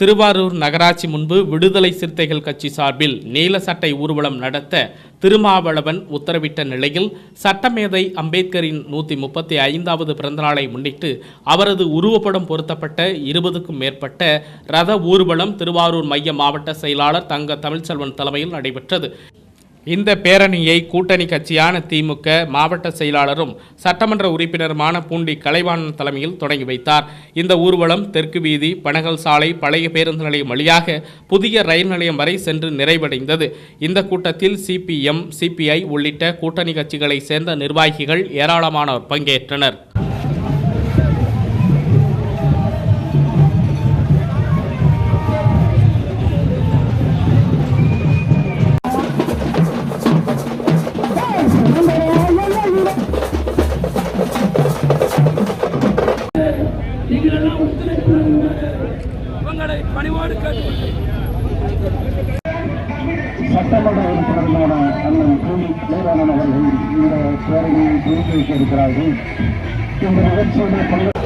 திருவாரூர் நகராட்சி முன்பு விடுதலை சிறுத்தைகள் கட்சி சார்பில் நீல சட்டை ஊர்வலம் நடத்த திருமாவளவன் உத்தரவிட்ட நிலையில் சட்டமேதை அம்பேத்கரின் நூற்றி முப்பத்தி ஐந்தாவது பிறந்தநாளை முன்னிட்டு அவரது உருவப்படம் பொருத்தப்பட்ட இருபதுக்கும் மேற்பட்ட ரத ஊர்வலம் திருவாரூர் மைய மாவட்ட செயலாளர் தங்க தமிழ்ச்செல்வன் தலைமையில் நடைபெற்றது. இந்த பேரணியை கூட்டணி கட்சியான திமுக மாவட்ட செயலாளரும் சட்டமன்ற உறுப்பினருமான பூண்டி கலைவாணன் தலைமையில் தொடங்கி வைத்தார். இந்த ஊர்வலம் தெற்கு வீதி பனகல் சாலை பழைய பேருந்து நிலையம் வழியாக புதிய ரயில் நிலையம் வரை சென்று நிறைவடைந்தது. இந்த கூட்டத்தில் சிபிஎம் சிபிஐ உள்ளிட்ட கூட்டணி கட்சிகளைச் சேர்ந்த நிர்வாகிகள் ஏராளமானோர் பங்கேற்றனர். உங்களை பணிவோடு கேட்டுக்கொள்கிறேன். சட்டமன்ற உறுப்பினர்களான அண்ணன் கூலி கலைவாணன் இந்த பேரணியை துவக்கி வைக்க இருக்கிறார்கள் இந்த